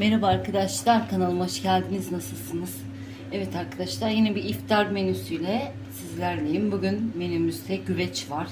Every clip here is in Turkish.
Merhaba arkadaşlar kanalıma hoş geldiniz nasılsınız? Evet arkadaşlar yine bir iftar menüsüyle sizlerleyim. Bugün menümüzde güveç var.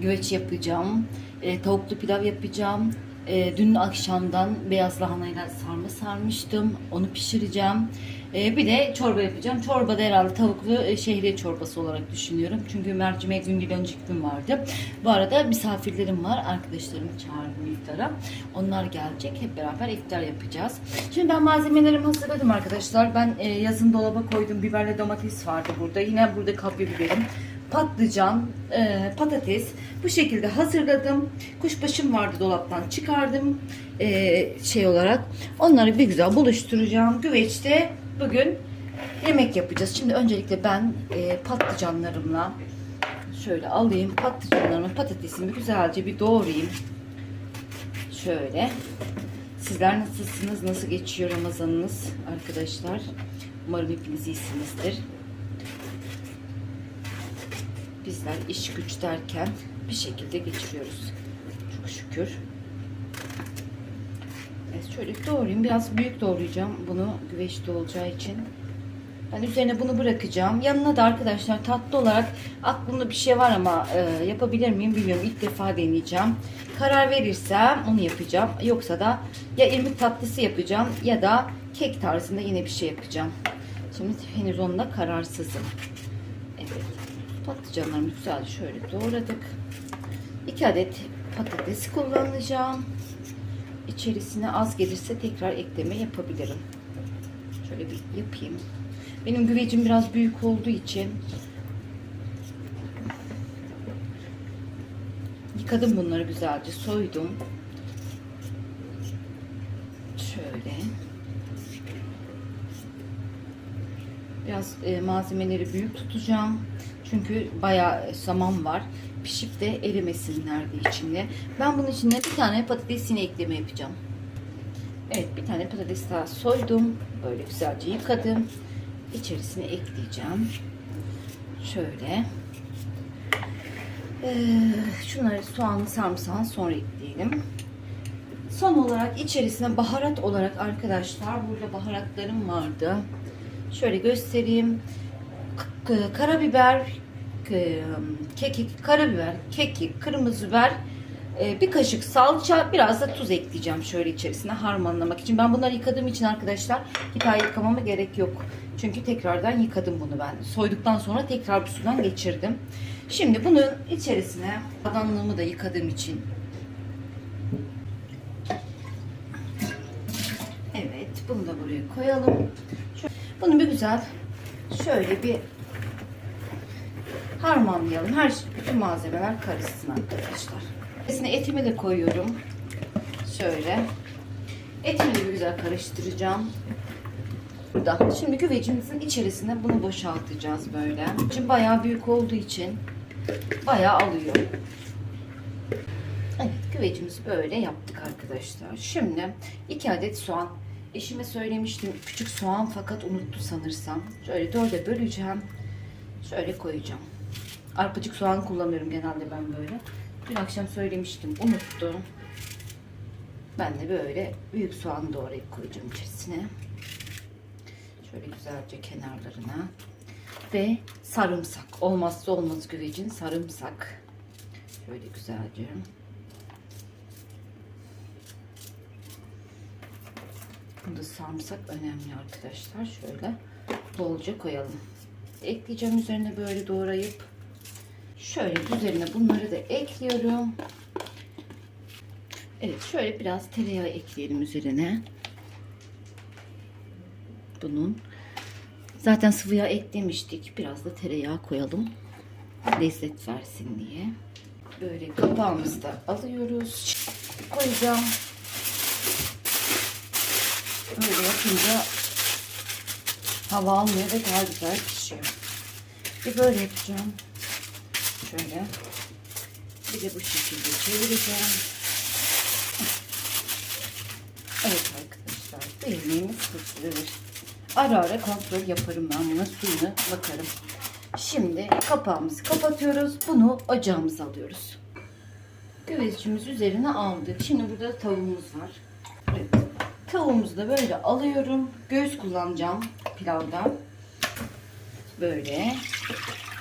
Güveç yapacağım. E, tavuklu pilav yapacağım. E, dün akşamdan beyaz lahanayla sarma sarmıştım. Onu pişireceğim. E, bir de çorba yapacağım. Çorba da herhalde tavuklu e, şehriye çorbası olarak düşünüyorum. Çünkü mercimek dün değil önceki gün vardı. Bu arada misafirlerim var. Arkadaşlarımı çağırdım iftara. Onlar gelecek. Hep beraber iftar yapacağız. Şimdi ben malzemelerimi hazırladım arkadaşlar. Ben e, yazın dolaba koydum. Biberle domates vardı burada. Yine burada kapya biberim patlıcan, e, patates bu şekilde hazırladım. Kuşbaşım vardı dolaptan çıkardım e, şey olarak. Onları bir güzel buluşturacağım. Güveçte bugün yemek yapacağız. Şimdi öncelikle ben e, patlıcanlarımla şöyle alayım. Patlıcanlarımı patatesimi güzelce bir doğrayayım. Şöyle. Sizler nasılsınız? Nasıl geçiyor Ramazanınız arkadaşlar? Umarım hepiniz iyisinizdir. Bizler iş güç derken bir şekilde geçiriyoruz. Çok şükür. Evet şöyle doğrayayım. Biraz büyük doğrayacağım bunu güveçte olacağı için. Ben üzerine bunu bırakacağım. Yanına da arkadaşlar tatlı olarak aklımda bir şey var ama e, yapabilir miyim bilmiyorum. İlk defa deneyeceğim. Karar verirsem onu yapacağım. Yoksa da ya irmik tatlısı yapacağım ya da kek tarzında yine bir şey yapacağım. Şimdi henüz onunla kararsızım. Patlıcanlarımı güzel şöyle doğradık. 2 adet patates kullanacağım. İçerisine az gelirse tekrar ekleme yapabilirim. Şöyle bir yapayım. Benim güvecim biraz büyük olduğu için yıkadım bunları güzelce soydum. Şöyle. Biraz e, malzemeleri büyük tutacağım. Çünkü bayağı zaman var. Pişip de erimesinler diye içinde. Ben bunun içine bir tane patatesini ekleme yapacağım. Evet bir tane patates daha soydum. Böyle güzelce yıkadım. İçerisine ekleyeceğim. Şöyle. Ee, şunları soğanlı sarımsağı sonra ekleyelim. Son olarak içerisine baharat olarak arkadaşlar burada baharatlarım vardı. Şöyle göstereyim. K- karabiber, k- kekik, karabiber, kekik, kırmızı biber, e, bir kaşık salça, biraz da tuz ekleyeceğim şöyle içerisine harmanlamak için. Ben bunları yıkadığım için arkadaşlar bir daha yıkamama gerek yok. Çünkü tekrardan yıkadım bunu ben. Soyduktan sonra tekrar bir sudan geçirdim. Şimdi bunun içerisine adanlığımı da yıkadığım için Evet, bunu da buraya koyalım. Bunu bir güzel şöyle bir harmanlayalım. Her şey, bütün malzemeler karışsın arkadaşlar. İçerisine etimi de koyuyorum. Şöyle. Etimi de güzel karıştıracağım. Burada. Şimdi güvecimizin içerisine bunu boşaltacağız böyle. Şimdi bayağı büyük olduğu için bayağı alıyor. Evet güvecimizi böyle yaptık arkadaşlar. Şimdi iki adet soğan. Eşime söylemiştim küçük soğan fakat unuttu sanırsam. Şöyle dörde böleceğim. Şöyle koyacağım. Arpacık soğan kullanıyorum genelde ben böyle. Dün akşam söylemiştim unuttum. Ben de böyle büyük soğan doğrayıp koyacağım içerisine. Şöyle güzelce kenarlarına. Ve sarımsak. Olmazsa olmaz güvecin sarımsak. Şöyle güzelce. Bunda sarımsak önemli arkadaşlar. Şöyle bolca koyalım. Ekleyeceğim üzerine böyle doğrayıp şöyle üzerine bunları da ekliyorum. Evet şöyle biraz tereyağı ekleyelim üzerine. Bunun zaten sıvı yağ eklemiştik. Biraz da tereyağı koyalım. Lezzet versin diye. Böyle kapağımızı da alıyoruz. Koyacağım. Böyle yapınca hava almıyor ve daha güzel pişiyor. Bir böyle yapacağım. Şöyle. Bir de bu şekilde çevireceğim. Evet arkadaşlar. Bu yemeğimiz hazır. Ara ara kontrol yaparım ben buna. Suyuna bakarım. Şimdi kapağımızı kapatıyoruz. Bunu ocağımıza alıyoruz. Güveçimiz üzerine aldık. Şimdi burada tavuğumuz var. Evet. Tavuğumuzu da böyle alıyorum. Göğüs kullanacağım pilavda. Böyle.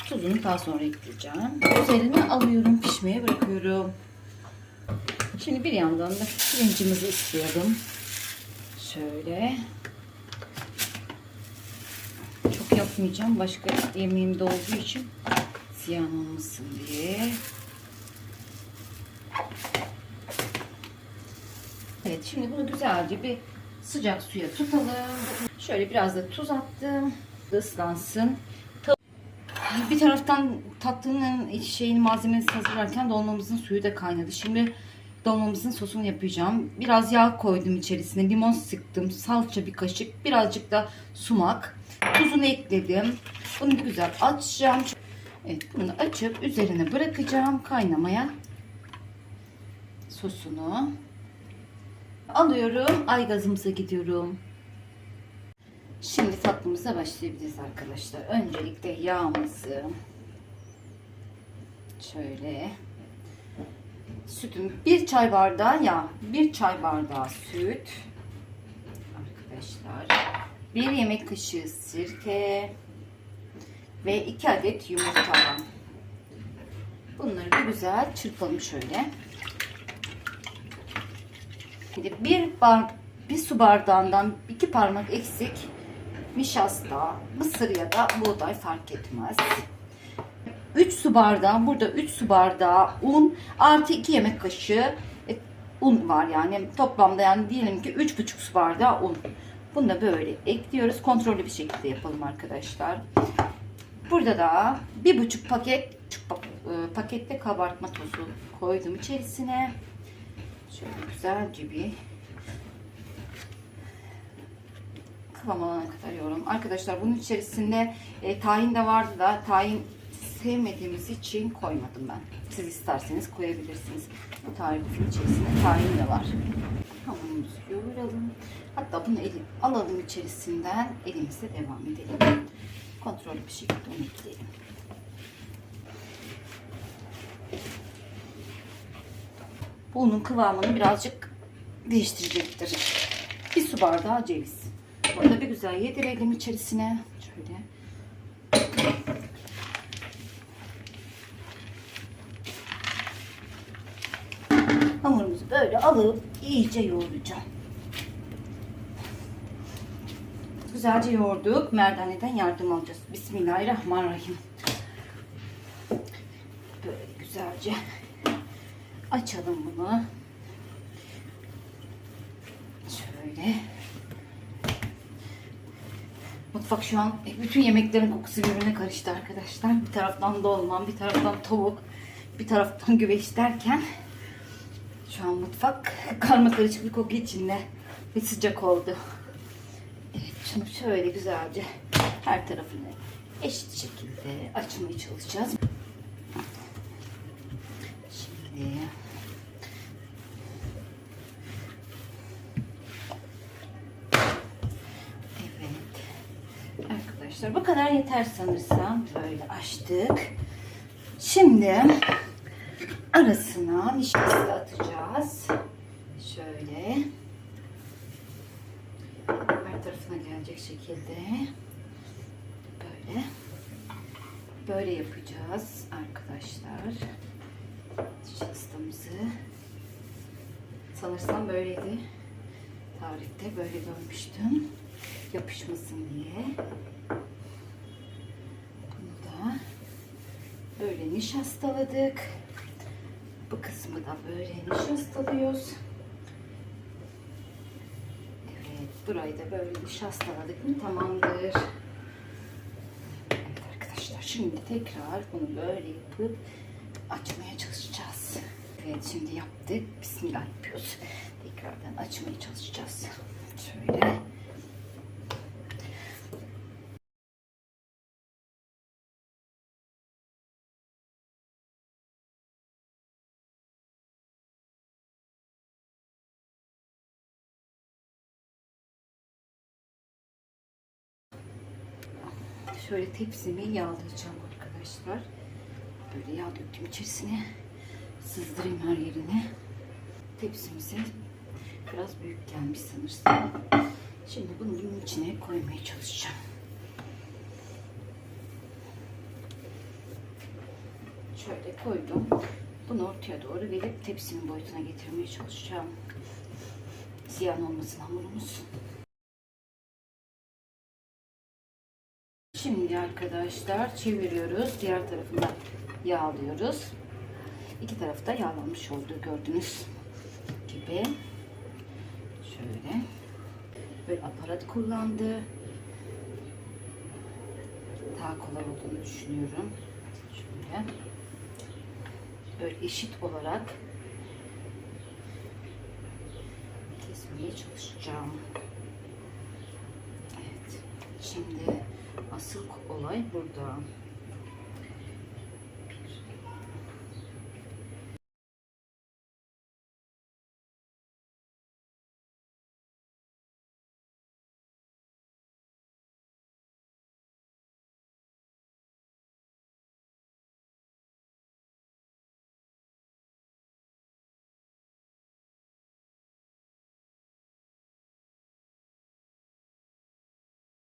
Tuzunu daha sonra ekleyeceğim. Üzerine alıyorum. Pişmeye bırakıyorum. Şimdi bir yandan da pirincimizi ıslayalım. Şöyle. Çok yapmayacağım. Başka yemeğimde olduğu için ziyan olmasın diye. Evet şimdi bunu güzelce bir sıcak suya tutalım. Şöyle biraz da tuz attım. Islansın. Bir taraftan tatlının şeyin malzemesi hazırlarken dolmamızın suyu da kaynadı. Şimdi dolmamızın sosunu yapacağım. Biraz yağ koydum içerisine. Limon sıktım. Salça bir kaşık. Birazcık da sumak. Tuzunu ekledim. Bunu güzel açacağım. Evet bunu açıp üzerine bırakacağım kaynamaya. Sosunu. Alıyorum. Ay gazımıza gidiyorum. Şimdi tatlımıza başlayabiliriz arkadaşlar. Öncelikle yağımızı şöyle sütüm bir çay bardağı yağ, bir çay bardağı süt arkadaşlar, bir yemek kaşığı sirke ve iki adet yumurta. Bunları bir güzel çırpalım şöyle. Bir bar, bir su bardağından iki parmak eksik nişasta, mısır ya da buğday fark etmez. 3 su bardağı, burada 3 su bardağı un artı 2 yemek kaşığı e, un var yani toplamda yani diyelim ki 3,5 su bardağı un. Bunu da böyle ekliyoruz. Kontrollü bir şekilde yapalım arkadaşlar. Burada da bir buçuk paket e, pakette kabartma tozu koydum içerisine. Şöyle güzelce bir kıvam alana kadar yoğuralım. Arkadaşlar bunun içerisinde e, tahin de vardı da tahin sevmediğimiz için koymadım ben. Siz isterseniz koyabilirsiniz. Bu tarifin içerisinde tahin de var. Hamurumuzu yoğuralım. Hatta bunu elim, alalım içerisinden elimizle devam edelim. Kontrollü bir şekilde onu ekleyelim. Bu unun kıvamını birazcık değiştirecektir. Bir su bardağı ceviz. Burada bir güzel yedirelim içerisine. Şöyle. Hamurumuzu böyle alıp iyice yoğuracağım. Güzelce yoğurduk. Merdaneden yardım alacağız. Bismillahirrahmanirrahim. Böyle güzelce açalım bunu. Şöyle. Mutfak şu an e, bütün yemeklerin kokusu birbirine karıştı arkadaşlar. Bir taraftan dolma, bir taraftan tavuk, bir taraftan güveç derken şu an mutfak karma karışık bir koku içinde ve sıcak oldu. Evet şunu şöyle güzelce her tarafını eşit şekilde açmaya çalışacağız. Şimdi Evet. Arkadaşlar bu kadar yeter sanırsam. Böyle açtık. Şimdi arasına nişasta atacağız. Şöyle. Her tarafına gelecek şekilde. Böyle. Böyle yapacağız arkadaşlar. Nişastamızı. Sanırsam böyleydi. Tarifte böyle görmüştüm. Yapışmasın diye. Bunu da böyle nişastaladık. Bu kısmı da böyle nişastalıyoruz. Evet, burayı da böyle nişastaladık mı tamamdır. Evet arkadaşlar şimdi tekrar bunu böyle yapıp açmaya çalışacağız. Evet şimdi yaptık. Bismillah yapıyoruz. Tekrardan açmaya çalışacağız. Şöyle. Şöyle tepsimi yağlayacağım arkadaşlar. Böyle yağ döktüm içerisine. Sızdırayım her yerine. Tepsimizi Biraz büyük gelmiş sanırsam. Şimdi bunu bunun içine koymaya çalışacağım. Şöyle koydum. Bunu ortaya doğru verip tepsinin boyutuna getirmeye çalışacağım. Ziyan olmasın hamurumuz. Şimdi arkadaşlar çeviriyoruz. Diğer tarafında yağlıyoruz. İki tarafı da yağlanmış oldu gördüğünüz gibi. Şöyle. Böyle aparat kullandı. Daha kolay olduğunu düşünüyorum. Şöyle. Böyle eşit olarak kesmeye çalışacağım. Evet. Şimdi asıl olay burada.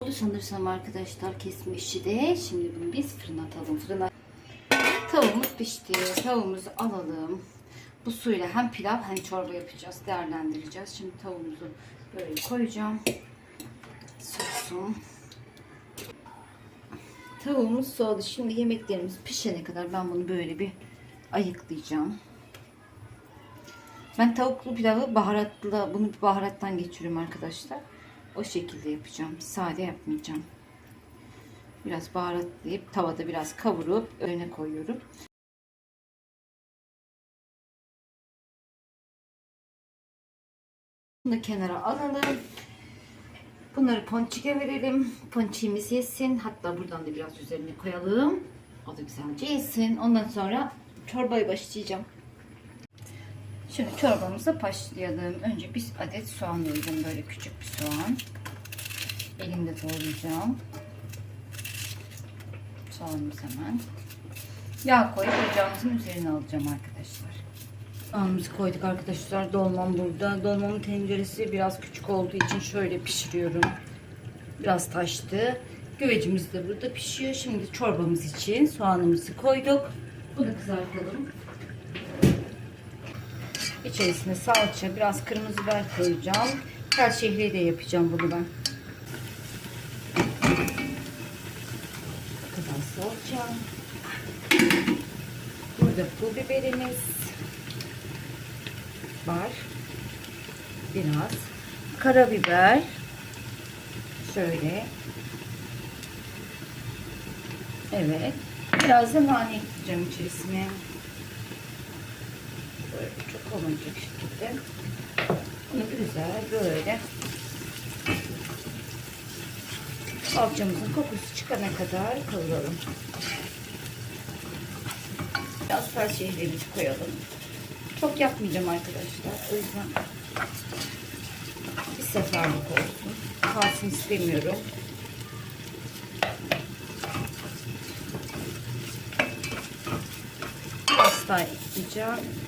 Oldu sanırsam arkadaşlar kesme işi de. Şimdi bunu biz fırına atalım. Fırına tavuğumuz pişti. Tavuğumuzu alalım. Bu suyla hem pilav hem çorba yapacağız. Değerlendireceğiz. Şimdi tavuğumuzu böyle koyacağım. Sosun. Tavuğumuz soğudu. Şimdi yemeklerimiz pişene kadar ben bunu böyle bir ayıklayacağım. Ben tavuklu pilavı baharatla bunu bir baharattan geçiriyorum arkadaşlar. O şekilde yapacağım. Sade yapmayacağım. Biraz baharatlayıp tavada biraz kavurup önüne koyuyorum. Bunu da kenara alalım. Bunları ponçike verelim. Ponçiğimiz yesin. Hatta buradan da biraz üzerine koyalım. O da güzelce yesin. Ondan sonra çorbaya başlayacağım. Şimdi çorbamıza başlayalım. Önce bir adet soğan koydum. Böyle küçük bir soğan. Elimde doğrayacağım. Soğanımız hemen. Yağ koyup ocağımızın üzerine alacağım arkadaşlar. Soğanımızı koyduk arkadaşlar. Dolmam burada. Dolmamın tenceresi biraz küçük olduğu için şöyle pişiriyorum. Biraz taştı. Güvecimiz de burada pişiyor. Şimdi çorbamız için soğanımızı koyduk. Bunu kızartalım. İçerisine salça, biraz kırmızı biber koyacağım. Tel şehriye de yapacağım bunu ben. Bu kadar salça. Burada pul biberimiz var. Biraz. Karabiber. Şöyle. Evet. Biraz da nane ekleyeceğim içerisine olmayacak şekilde bunu güzel böyle salçamızın kokusu çıkana kadar kavuralım. Biraz fel şehrimizi koyalım. Çok yapmayacağım arkadaşlar. O yüzden bir seferlik olsun. Kalsın istemiyorum. Biraz daha ekleyeceğim.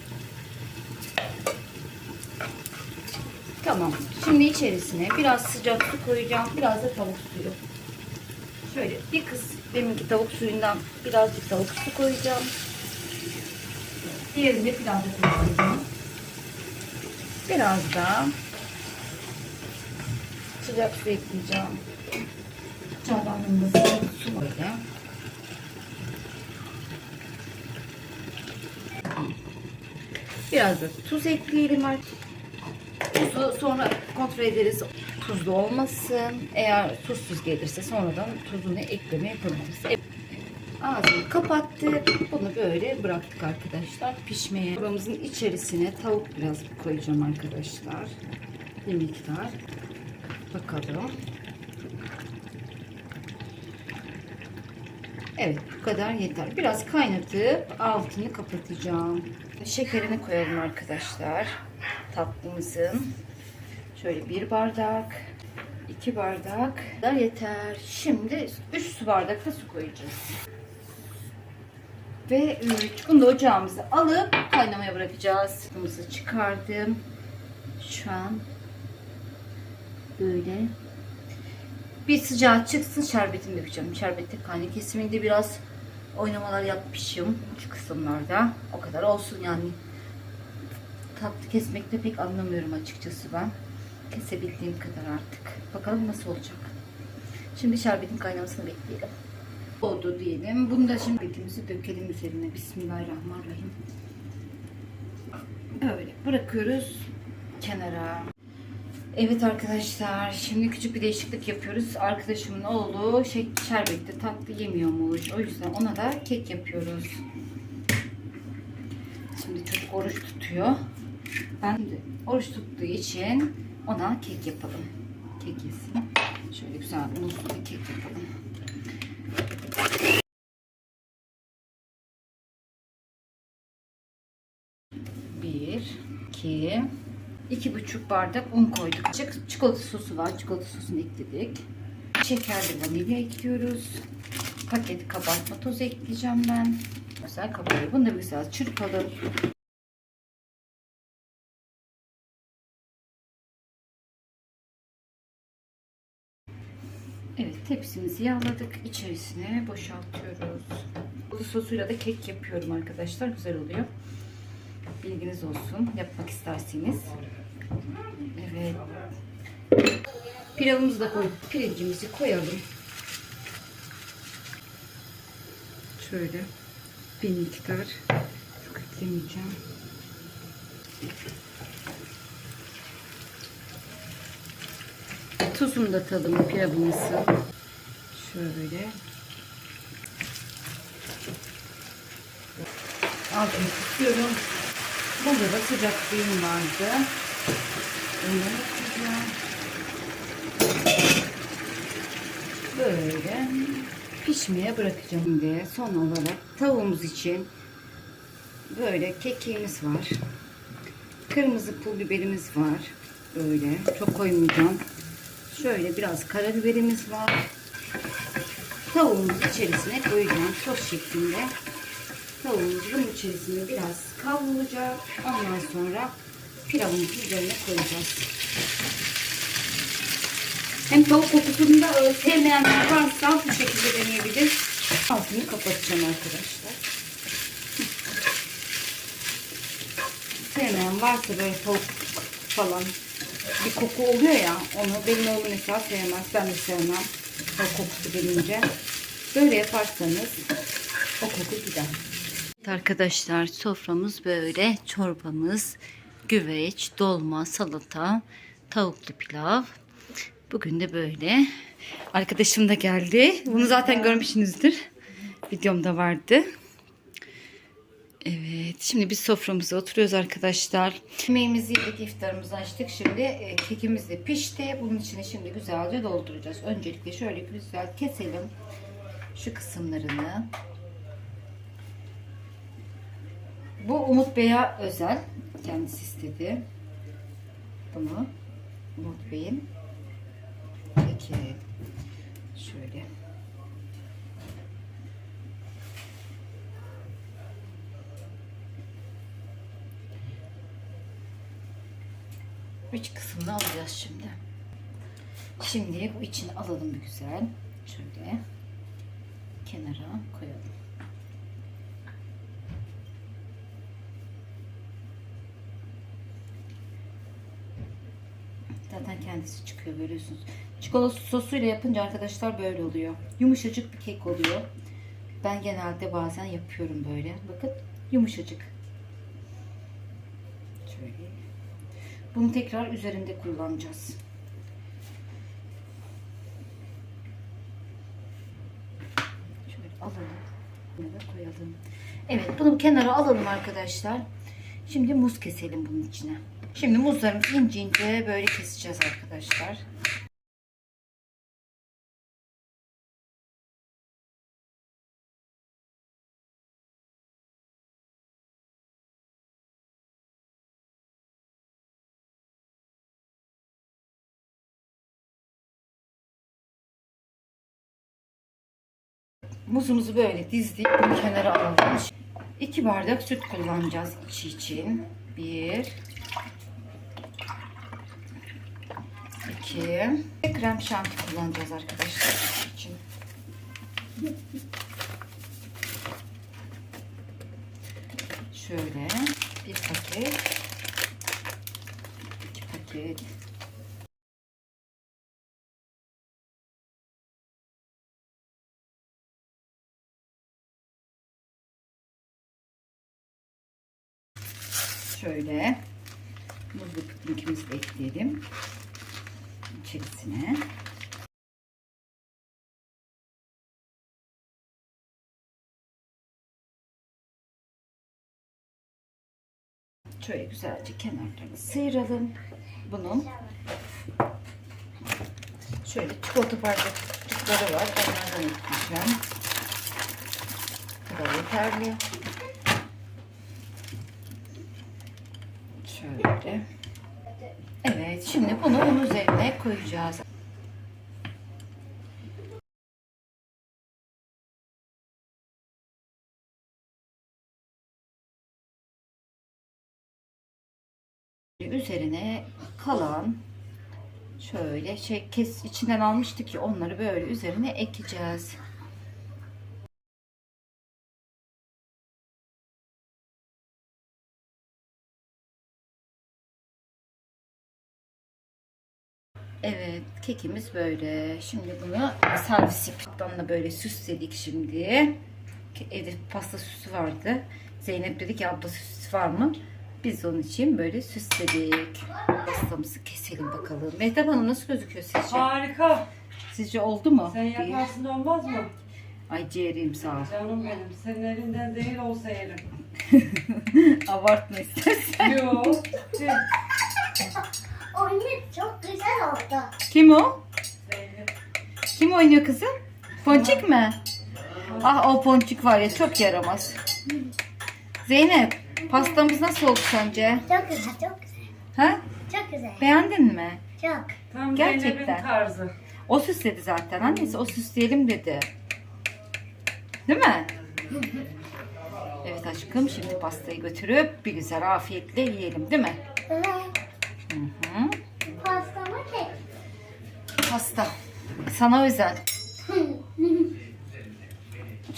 Tamam. Şimdi içerisine biraz sıcak su koyacağım. Biraz da tavuk suyu. Şöyle bir kız deminki tavuk suyundan birazcık tavuk su koyacağım. Diğerini de pilavda koyacağım. Biraz da sıcak su ekleyeceğim. Çaydanlığımda sıcak su böyle. Biraz da tuz ekleyelim artık. Tuzu sonra kontrol ederiz. Tuzlu olmasın. Eğer tuzsuz gelirse sonradan tuzunu ekleme yapabiliriz. Ağzını kapattık. Bunu böyle bıraktık arkadaşlar pişmeye. Çorbamızın içerisine tavuk biraz koyacağım arkadaşlar. Bir miktar. Bakalım. Evet bu kadar yeter. Biraz kaynatıp altını kapatacağım. Şekerini koyalım arkadaşlar. Tatlımızın. Şöyle bir bardak. iki bardak. Da yeter. Şimdi 3 su bardak da su koyacağız. Ve 3. Bunu da ocağımıza alıp kaynamaya bırakacağız. Tatlımızı çıkardım. Şu an böyle bir sıcağı çıksın şerbetini dökeceğim. Şerbeti kaynağı kesiminde biraz oynamalar yapmışım şu kısımlarda. O kadar olsun yani. Tatlı kesmekte pek anlamıyorum açıkçası ben. Kesebildiğim kadar artık. Bakalım nasıl olacak. Şimdi şerbetin kaynamasını bekleyelim. Oldu diyelim. Bunu da şimdi betimizi dökelim üzerine. Bismillahirrahmanirrahim. Böyle bırakıyoruz kenara. Evet arkadaşlar şimdi küçük bir değişiklik yapıyoruz. Arkadaşımın oğlu şey, şerbette tatlı yemiyormuş. O yüzden ona da kek yapıyoruz. Şimdi çocuk oruç tutuyor. Ben de oruç tuttuğu için ona kek yapalım. Kek yesin. Şöyle güzel muzlu bir kek yapalım. Bir, iki, iki buçuk bardak un koyduk. Çik- Çikolata sosu var. Çikolata sosunu ekledik. Şekerli vanilya ekliyoruz. Paket kabartma tozu ekleyeceğim ben. Güzel kabarıyor. Bunu da güzel çırpalım. Tepsimizi yağladık. İçerisine boşaltıyoruz. Bu sosuyla da kek yapıyorum arkadaşlar. Güzel oluyor. Bilginiz olsun. Yapmak isterseniz. Evet. Pilavımızı da koyduk. Pirincimizi koyalım. Şöyle bir miktar çok eklemeyeceğim. Tuzunu da atalım pilavımızı. Şöyle. Altını tutuyorum. Burada da sıcak suyum vardı. Ondan atacağım. Böyle pişmeye bırakacağım. Şimdi son olarak tavuğumuz için böyle kekiğimiz var. Kırmızı pul biberimiz var. Böyle çok koymayacağım. Şöyle biraz karabiberimiz var. Tavuğumuzu içerisine koyacağım sos şeklinde. Tavuğumuzun içerisine biraz kavrulacak. Ondan sonra pilavımızın üzerine koyacağız. Hem tavuk kokusunu da e, sevmeyenler varsa bu şekilde deneyebilir. Altını kapatacağım arkadaşlar. Sevmeyen varsa böyle tavuk falan bir koku oluyor ya onu benim oğlum mesela sevmez. Ben de sevmem. O kokusu gelince. Böyle yaparsanız o koku gider. Arkadaşlar soframız böyle. Çorbamız, güveç, dolma, salata, tavuklu pilav. Bugün de böyle. Arkadaşım da geldi. Bunu zaten görmüşsünüzdür. Videomda vardı. Evet, şimdi biz soframıza oturuyoruz arkadaşlar. Yemeğimizi yedik, iftarımızı açtık. Şimdi e, kekimiz de pişti. Bunun içine şimdi güzelce dolduracağız. Öncelikle şöyle güzel keselim şu kısımlarını. Bu Umut Bey'e özel. Kendisi istedi. Bunu Umut Bey'in. Peki. Şöyle. İç kısmını alacağız şimdi. Şimdi bu içini alalım bir güzel. Şöyle kenara koyalım. Zaten kendisi çıkıyor görüyorsunuz. Çikolata sosuyla yapınca arkadaşlar böyle oluyor. Yumuşacık bir kek oluyor. Ben genelde bazen yapıyorum böyle. Bakın yumuşacık. Şöyle. Bunu tekrar üzerinde kullanacağız. Şöyle alalım. Koyalım. Evet bunu kenara alalım arkadaşlar. Şimdi muz keselim bunun içine. Şimdi muzlarımızı ince ince böyle keseceğiz arkadaşlar. Muzumuzu böyle dizdik. Bunu kenara alalım. İki bardak süt kullanacağız içi için. Bir. 2. Krem şanti kullanacağız arkadaşlar için. Şöyle bir paket. iki paket. Şöyle buzlu pudingimizi de ekleyelim içerisine. Şöyle güzelce kenarlarını sıyıralım. Bunun şöyle çikolata parçacıkları var. Onlardan ekleyeceğim. Bu da yeterli. Şöyle. Evet, şimdi bunu onun üzerine koyacağız. Üzerine kalan şöyle şey kes içinden almıştık ki onları böyle üzerine ekeceğiz. Evet, kekimiz böyle. Şimdi bunu servis yapıptan da böyle süsledik şimdi. Evde pasta süsü vardı. Zeynep dedi ki abla süsü var mı? Biz onun için böyle süsledik. Pastamızı keselim bakalım. Mehtap Hanım nasıl gözüküyor sizce? Harika. Sizce oldu mu? Sen yaparsın olmaz mı? Ay ciğerim sağ ol. Canım benim. Senin elinden değil olsa yerim. Abartma istersen. Yok. Tüh. Oyun çok güzel oldu. Kim o? Kim oynuyor kızım? Ponçik mi? Ah o ponçik var ya çok yaramaz. Zeynep pastamız nasıl oldu sence? Çok güzel, çok güzel. Ha? Çok güzel. Beğendin mi? Çok. Tam Gerçekten. Zeynep'in tarzı. O süsledi zaten. Annesi o süsleyelim dedi. Değil mi? Evet aşkım şimdi pastayı götürüp bir güzel afiyetle yiyelim değil mi? Evet. Hı hı. Pasta. Sana özel.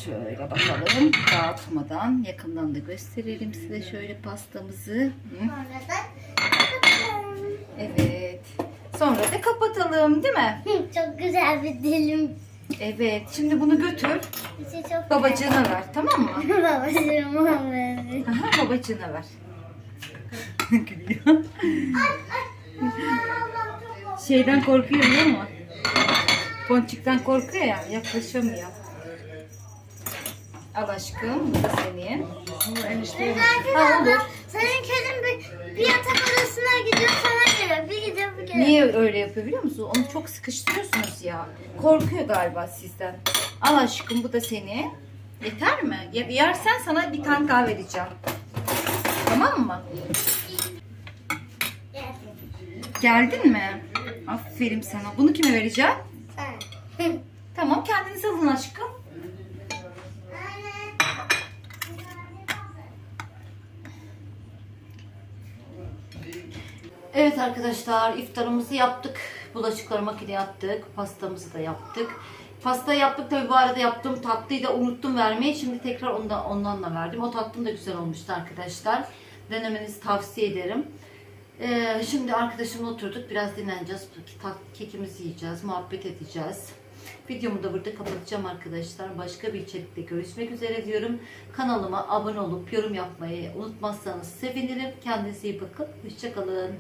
Şöyle bakalım. Dağıtmadan yakından da gösterelim size şöyle pastamızı. Evet. Sonra da kapatalım değil mi? Çok güzel bir dilim. Evet. Şimdi bunu götür. Çok Babacığına ver tamam mı? Babacığıma verdi. Aha, babacığına ver. Gülüyor. Şeyden korkuyor biliyor musun? Ponçikten korkuyor ya yaklaşamıyor. Al aşkım bu da senin. Bu enişte Ha, olur. Senin kedin bir, bir yatak odasına gidiyor sana geliyor. Bir gidiyor bir geliyor. Niye öyle yapıyor biliyor musun? Onu çok sıkıştırıyorsunuz ya. Korkuyor galiba sizden. Al aşkım bu da senin. Yeter mi? Ya- Yersen sana bir tane daha vereceğim. Tamam mı? Geldin mi? Aferin sana. Bunu kime vereceğim? Sen. Tamam kendiniz alın aşkım. Evet arkadaşlar iftarımızı yaptık. Bulaşıkları makineye attık. Pastamızı da yaptık. Pasta yaptık tabii bu arada yaptığım tatlıyı da unuttum vermeyi. Şimdi tekrar ondan, ondan da verdim. O tatlım da güzel olmuştu arkadaşlar. Denemenizi tavsiye ederim. Ee, şimdi arkadaşımla oturduk. Biraz dinleneceğiz. Kekimizi yiyeceğiz. Muhabbet edeceğiz. Videomu da burada kapatacağım arkadaşlar. Başka bir içerikte görüşmek üzere diyorum. Kanalıma abone olup yorum yapmayı unutmazsanız sevinirim. Kendinize iyi bakın. Hoşçakalın.